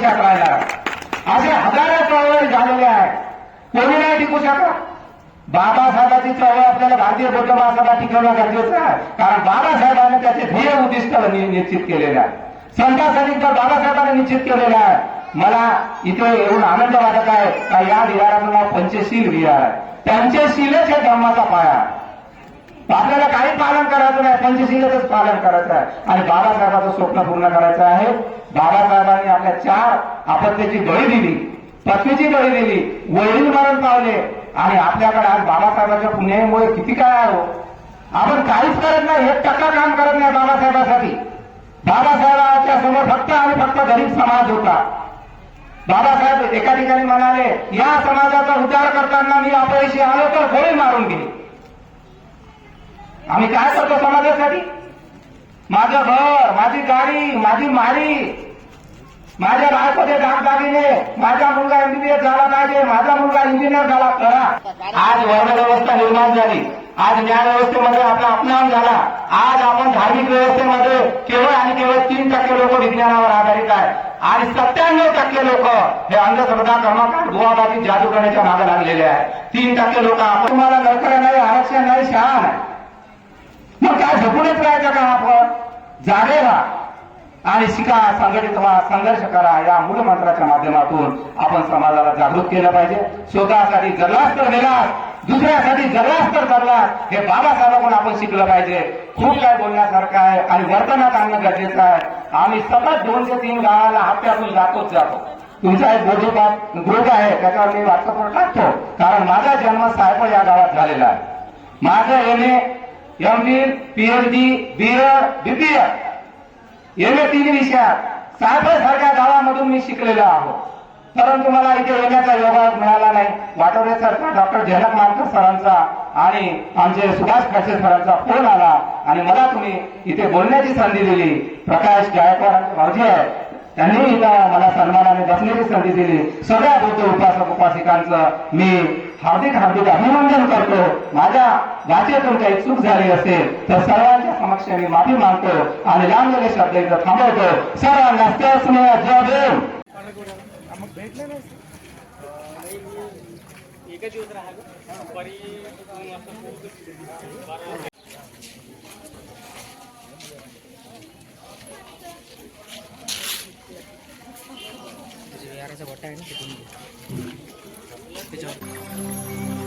टिकू शकला असे हजारो चळवळ झालेल्या आहेत. कोणी नाही टिकू शकत. बाबासाहेबांची चळवळ आपल्याला भारतीय बौद्ध महासभा टिकवणं गरजेचं आहे. कारण बाबासाहेबांनी त्याचे ध्येय उद्दिष्ट निश्चित केलेले आहे. संतासाठी तर बाबासाहेबांनी निश्चित केलेलं आहे. मला इथे येऊन आनंद वाटत आहे का या विहाराचं नाव पंचशील विहार आहे. पंचशीलच हे धर्माचा पाया आहे. आपल्याला काही पालन करायचं नाही. पंचशीलच पालन करायचं आहे आणि बाबासाहेबाचं स्वप्न पूर्ण करायचं आहे. बाबासाहेबांनी आपल्या चार आपत्त्याची बळी दिली. पत्नीची बळी दिली. वडील मरण पावले. आणि आपल्याकडे आज बाबासाहेबांच्या पुण्यामुळे किती काय आहे हो? आपण काहीच करत नाही. एक टक्का काम करत नाही बाबासाहेबांसाठी. बाबासाहेबांच्या समोर फक्त आणि फक्त गरीब समाज होता. बाबासाहेब एका ठिकाणी म्हणाले या समाजाचा उद्धार करताना मी अपयशी आलो तर गोळी मारून गेली आम्ही काय करतो समाजासाठी? माझं घर माझी गाडी माझी मारी माझ्या बायकोचे दागदागिने माझा मुलगा एमबीबीएस झाला पाहिजे माझा मुलगा इंजिनियर झाला. करा. आज वर्णव्यवस्था निर्माण झाली. आज न्याय व्यवस्थेमध्ये आपला अपमान झाला. आज आपण धार्मिक व्यवस्थेमध्ये केवळ आणि केवळ तीन टक्के लोक विज्ञानावर आधारित आहे आणि सत्त्याण्णव टक्के लोक हे अंधश्रद्धा कर्मकांड गोवाबाबी जादू करण्याच्या मागे लागलेले आहे तीन टक्के लोक आपण तुम्हाला नोकऱ्या नाही आरक्षण नाही शाळा नाही. मग काय झोपूनच राहायचं का आपण? जागे राहा. आणि शिका संघटित व्हा संघर्ष करा. या मूलमंत्राच्या माध्यमातून आपण समाजाला जागृत केलं पाहिजे. स्वतःसाठी जगलास तर गेलास दुसऱ्यासाठी जगलास तर जगलास हे बाबासाहेबांकडून आपण शिकलं पाहिजे. खूप काय बोलण्यासारखं आहे आणि वर्तनात आणणं गरजेचं आहे. आम्ही सतत दोन ते तीन गावाला हप्त्यातून जातोच जातो. तुमचा एक बोधोपात ग्रुप आहे त्याच्यावर मी व्हॉट्सअपवर टाकतो. कारण माझा जन्म सायपळ या गावात झालेला आहे. माझं येणे A M Phil PhD BEd BPEd M A तीन विषयात सारख्या गावामधून मी शिकलेलो आहोत परंतु मला इथे येण्याचा योग मिळाला नाही. वाटोरे सरकार डॉक्टर जयनक मानकर सरांचा आणि आमचे सुभाष खडसे सरांचा फोन आला आणि मला तुम्ही इथे बोलण्याची संधी दिली. प्रकाश गायकवाड भाऊजी आहे. त्यांनी इथं मला सन्मान संधी दिली सगळ्या बुद्ध उपासक उपासिकांचं मी हार्दिक हार्दिक अभिनंदन करतो. माझ्या भाषेतून काही चूक झाली असेल तर सर्वांच्या समक्ष मी माफी मागतो आणि लांबलेले शब्द थांबवतो. सर्वांना स्नेह जय देव एकच दिवस राहा याराचा गोटा आहे ना तिथून त्याच्यावर.